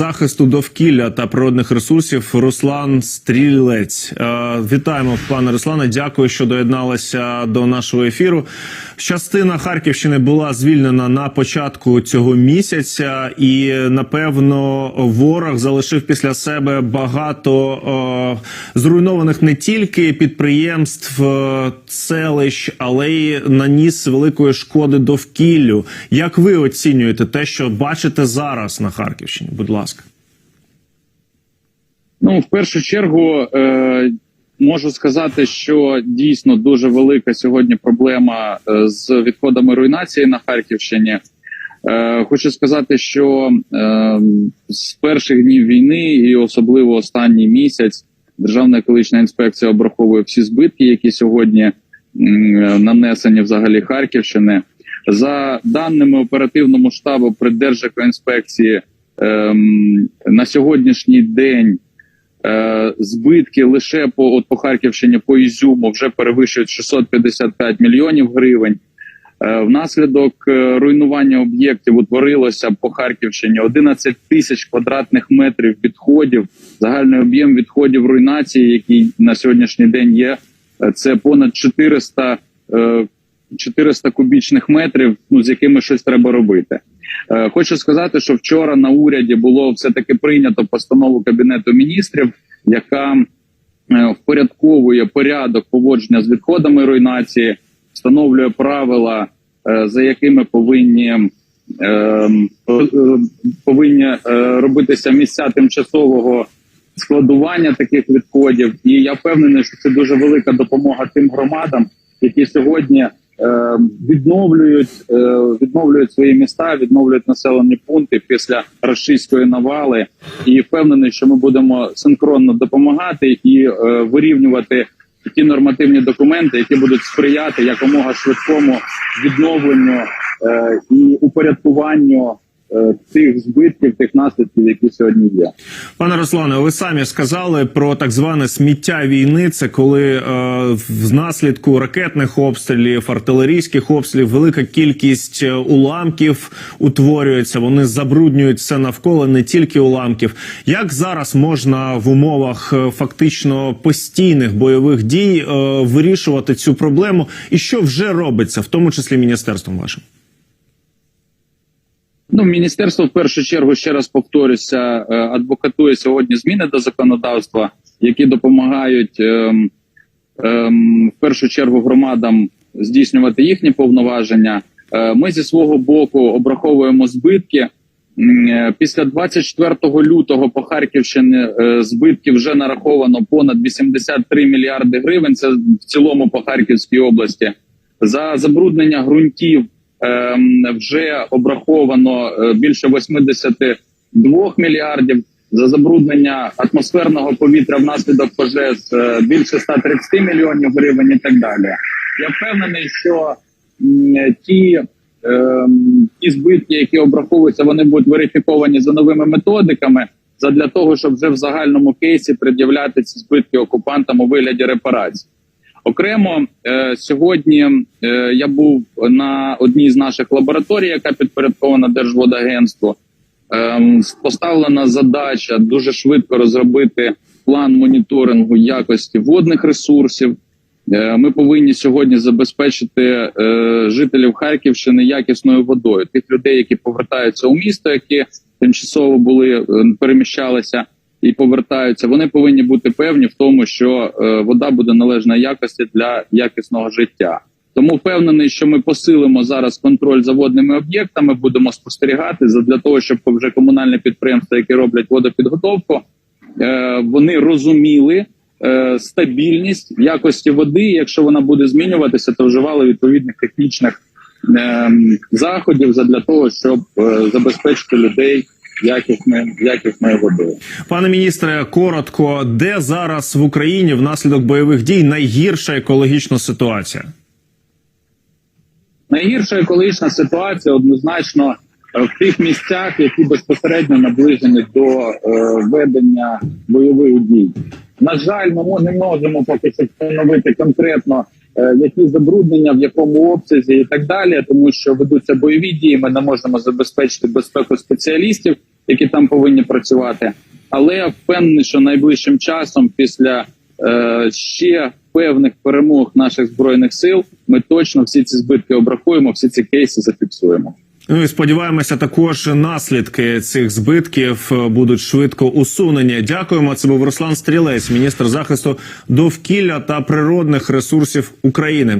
захисту довкілля та природних ресурсів Руслан Стрілець. Е, Вітаємо, пане Руслане. Дякую, що доєдналися до нашого ефіру. Частина Харківщини була звільнена на початку цього місяця, і напевно ворог залишив після себе багато е, зруйнованих не тільки підприємств, е, селищ, але й наніс великої шкоди довкіллю. Як ви оцінюєте те, що бачите зараз на Харківщині? Будь ласка. Ну, в першу чергу е, можу сказати, що дійсно дуже велика сьогодні проблема е, з відходами руйнації на Харківщині. Е, хочу сказати, що е, з перших днів війни, і особливо останній місяць, Державна екологічна інспекція обраховує всі збитки, які сьогодні м, нанесені взагалі Харківщини. За даними оперативному штабу Придержекоінспекції, ем, на сьогоднішній день Е, збитки лише по от по Харківщині по Ізюму вже перевищують 655 мільйонів гривень. Е, Внаслідок е, руйнування об'єктів утворилося по Харківщині 11 тисяч квадратних метрів відходів. Загальний об'єм відходів руйнації, який на сьогоднішній день є, це понад 400, е, 400 кубічних метрів, ну з якими щось треба робити. Е, Хочу сказати, що вчора на уряді було все таки прийнято постанову кабінету міністрів, яка е, впорядковує порядок поводження з відходами руйнації, встановлює правила, е, за якими повинні е, по- е, повинні робитися місця тимчасового складування таких відходів. І я впевнений, що це дуже велика допомога тим громадам, які сьогодні відновлюють, е, відновлюють свої міста, відновлюють населені пункти після рашистської навали. І впевнений, що ми будемо синхронно допомагати і е, вирівнювати ті нормативні документи, які будуть сприяти якомога швидкому відновленню е, і упорядкуванню тих збитків, тих наслідків, які сьогодні є. Пане Руслане, ви самі сказали про так зване сміття війни. Це коли е, внаслідку ракетних обстрілів, артилерійських обстрілів, велика кількість е, уламків утворюється. Вони забруднюють все навколо, не тільки уламків. Як зараз можна в умовах е, фактично постійних бойових дій е, вирішувати цю проблему, і що вже робиться, в тому числі міністерством вашим? Ну, міністерство в першу чергу ще раз повторюся, е, адвокатує сьогодні зміни до законодавства, які допомагають ем, ем, в першу чергу громадам здійснювати їхні повноваження. Е, Ми зі свого боку обраховуємо збитки. Е, Після 24 лютого по Харківщині збитків вже нараховано понад 83 мільярди гривень. Це в цілому по Харківській області. За забруднення ґрунтів вже обраховано е, більше 82 мільярдів. За забруднення атмосферного повітря внаслідок пожеж е, більше 130 мільйонів гривень і так далі. Я впевнений, що ті, ем, ті збитки, які обраховуються, вони будуть верифіковані за новими методиками. Задля того, щоб вже в загальному кейсі пред'являти ці збитки окупантам у вигляді репарацій. Окремо е, сьогодні е, я був на одній з наших лабораторій, яка підпорядкована Держводагентству. Ем, поставлена задача дуже швидко розробити план моніторингу якості водних ресурсів. Е, Ми повинні сьогодні забезпечити жителів Харківщини якісною водою. Тих людей, які повертаються у місто, які тимчасово були переміщалися і повертаються. Вони повинні бути певні в тому, що е, вода буде належної якості для якісного життя. Тому впевнений, що ми посилимо зараз контроль за водними об'єктами, будемо спостерігати для того, щоб вже комунальні підприємства, які роблять водопідготовку, е, вони розуміли е, стабільність якості води. Якщо вона буде змінюватися, то вживали відповідних технічних е, заходів для того, щоб е, забезпечити людей якісною якісною водою. Пане міністре, коротко, де зараз в Україні внаслідок бойових дій найгірша екологічна ситуація? Найгірша екологічна ситуація однозначно е, в тих місцях, які безпосередньо наближені до е, ведення бойових дій. На жаль, ми не можемо поки що встановити конкретно е, які забруднення, в якому обсязі і так далі, тому що ведуться бойові дії. Ми не можемо забезпечити безпеку спеціалістів, які там повинні працювати. Але я впевнений, що найближчим часом, після е, ще певних перемог наших збройних сил, ми точно всі ці збитки обрахуємо, всі ці кейси зафіксуємо. Ну і сподіваємося, також наслідки цих збитків будуть швидко усунені. Дякуємо. Це був Руслан Стрілець, міністр захисту довкілля та природних ресурсів України.